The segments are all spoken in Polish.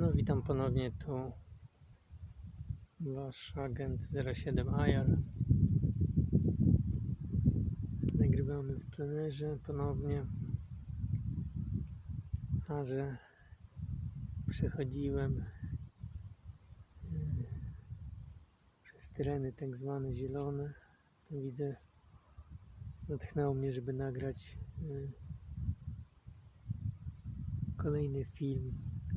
No witam ponownie tu wasz agent 07 IR. Nagrywamy w plenerze ponownie. A że przechodziłem e, przez tereny tak zwane zielone, to widzę, natchnęło mnie, żeby nagrać e, kolejny film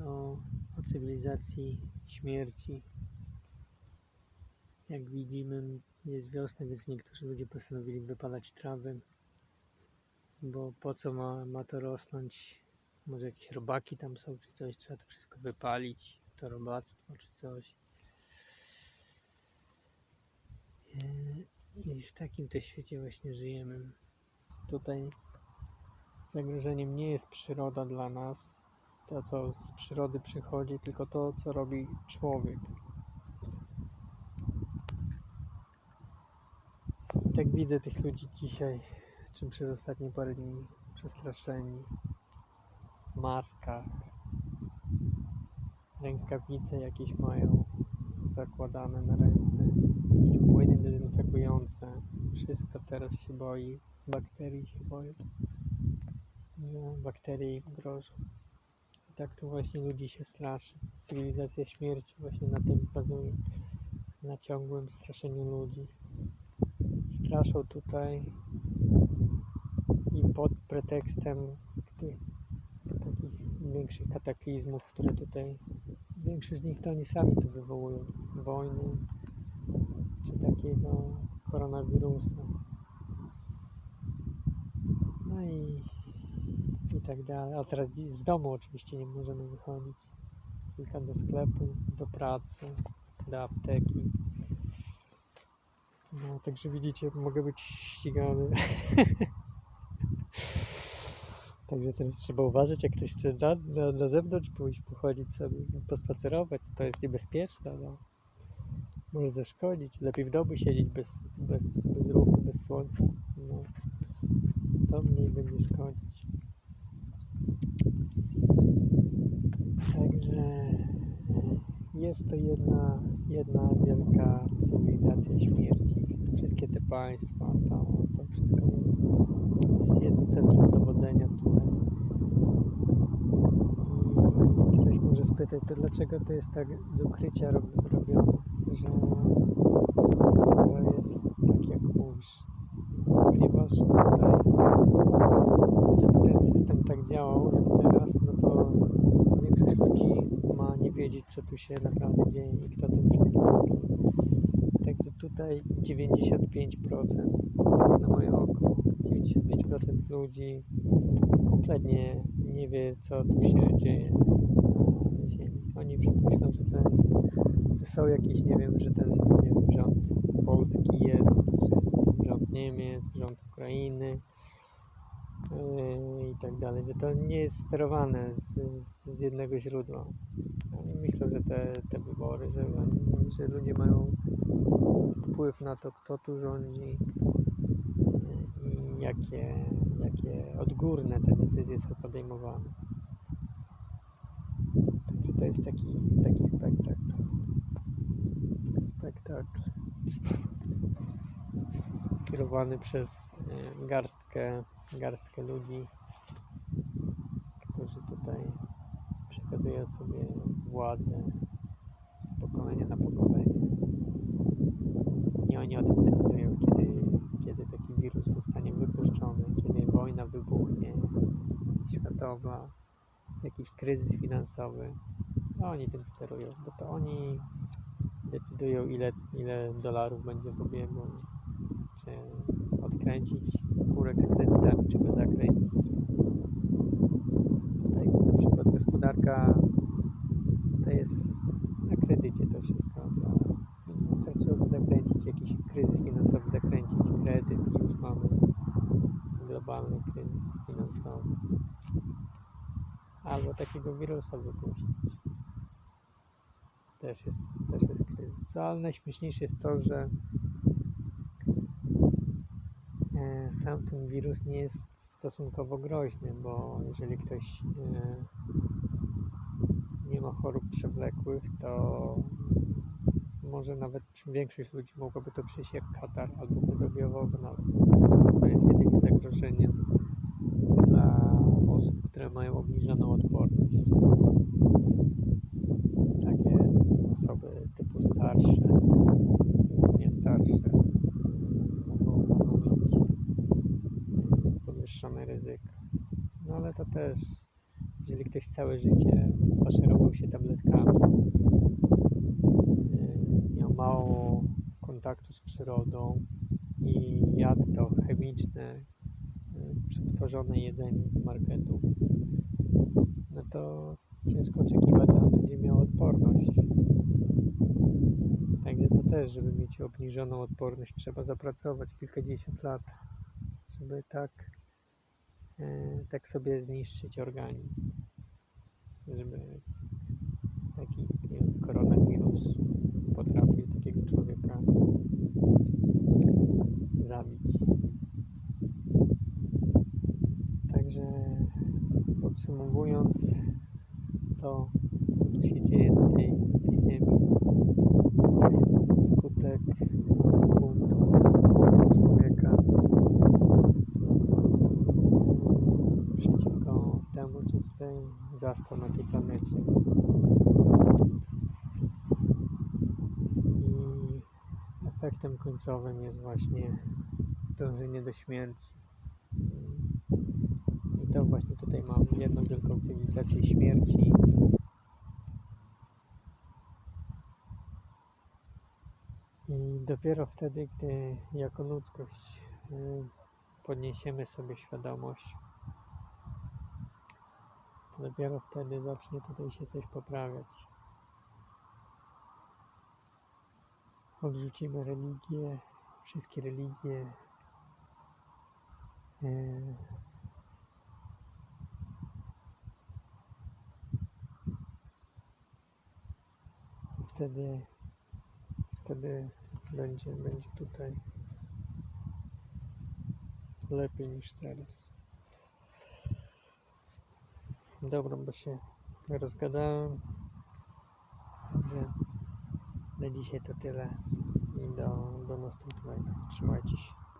o, o cywilizacji śmierci. Jak widzimy, jest wiosna, więc niektórzy ludzie postanowili wypalać trawę, bo po co ma, ma to rosnąć? Może jakieś robaki tam są, czy coś, trzeba to wszystko wypalić, to robactwo, czy coś. Eee, I w takim też świecie właśnie żyjemy. Tutaj zagrożeniem nie jest przyroda dla nas, to co z przyrody przychodzi, tylko to co robi człowiek. Tak widzę tych ludzi dzisiaj, czym przez ostatnie parę dni przestraszeni. Maskach, rękawice jakieś mają zakładane na ręce, jakieś płyny dezynfekujące. Wszystko teraz się boi, bakterii się boją, bakterie im grożą. I tak to właśnie ludzi się straszy. Cywilizacja śmierci właśnie na tym bazuje. Na ciągłym straszeniu ludzi. Straszą tutaj i pod pretekstem tych takich większych kataklizmów, które tutaj większość z nich to oni sami tu wywołują. Wojny czy takiego koronawirusa. No i tak dalej. A teraz z domu oczywiście nie możemy wychodzić. Tylko do sklepu, do pracy, do apteki. No, także widzicie, mogę być ścigany. Także teraz trzeba uważać, jak ktoś chce na, na, na zewnątrz pójść, pochodzić sobie, pospacerować. To jest niebezpieczne. No. Może zaszkodzić. Lepiej w domu siedzieć bez, bez, bez ruchu, bez słońca. No. To mniej będzie szkodzić. Także jest to jedna, jedna wielka cywilizacja śmierci. Wszystkie te państwa, to, to wszystko jest, jest jedno centrum dowodzenia tutaj. I ktoś może spytać, to dlaczego to jest tak z ukrycia rob- robione, że skoro jest tak jak mówisz, ponieważ tutaj żeby ten system tak działał jak teraz, no to większość ludzi ma nie wiedzieć, co tu się naprawdę dzieje i kto tym wszystkim steruje. Także tutaj 95%, tak na moje oko, 95% ludzi kompletnie nie wie, co tu się dzieje na Ziemi. Oni myślą, że to jest, że są jakieś, nie wiem, że ten nie wiem, rząd polski jest, że jest rząd Niemiec, rząd Ukrainy, i tak dalej, że to nie jest sterowane z, z, jednego źródła. Oni myślą, że te, te wybory, że, że ludzie mają wpływ na to, kto tu rządzi yy, i jakie, jakie odgórne te decyzje są podejmowane. Także to jest taki, taki spektakl. Spektakl kierowany przez yy, garstkę garstkę ludzi, którzy tutaj przekazują sobie władzę z pokolenia na pokolenie. I oni o tym decydują, kiedy, kiedy taki wirus zostanie wypuszczony, kiedy wojna wybuchnie, światowa, jakiś kryzys finansowy. To oni tym sterują, bo to oni decydują, ile, ile dolarów będzie w obiegu, czy odkręcić kurek z kredytami, czy go zakręcić. Tutaj na przykład gospodarka to jest na kredycie to wszystko działa. Wystarczyłoby zakręcić jakiś kryzys finansowy, zakręcić kredyt i już mamy globalny kryzys finansowy. Albo takiego wirusa wypuścić. Też jest, też jest kryzys. Co ale najśmieszniejsze jest to, że sam ten wirus nie jest stosunkowo groźny, bo jeżeli ktoś e, nie ma chorób przewlekłych, to może nawet większość ludzi mogłoby to przyjść jak katar albo bezobjawowo nawet. To jest jedynie zagrożenie dla osób, które mają obniżoną odporność. Też, jeżeli ktoś całe życie faszerował się tabletkami, y, miał mało kontaktu z przyrodą i jadł to chemiczne, y, przetworzone jedzenie z marketu, no to ciężko oczekiwać, że on będzie miał odporność. Także to też, żeby mieć obniżoną odporność, trzeba zapracować kilkadziesiąt lat, żeby tak, tak sobie zniszczyć organizm, żeby taki koronawirus potrafił takiego człowieka zabić. Także podsumowując to, co tu się dzieje na tej, tej ziemi, to jest skutek buntu człowieka co tutaj zastał na tej planecie. I efektem końcowym jest właśnie dążenie do śmierci. I to właśnie tutaj mamy jedną wielką cywilizację śmierci. I dopiero wtedy, gdy jako ludzkość y, podniesiemy sobie świadomość, dopiero wtedy zacznie tutaj się coś poprawiać. Odrzucimy religię, wszystkie religie. y, Wtedy, wtedy będzie, będzie tutaj lepiej niż teraz. Dobra, bo się rozgadałem. Na dzisiaj to tyle i do, do następnego. Trzymajcie się.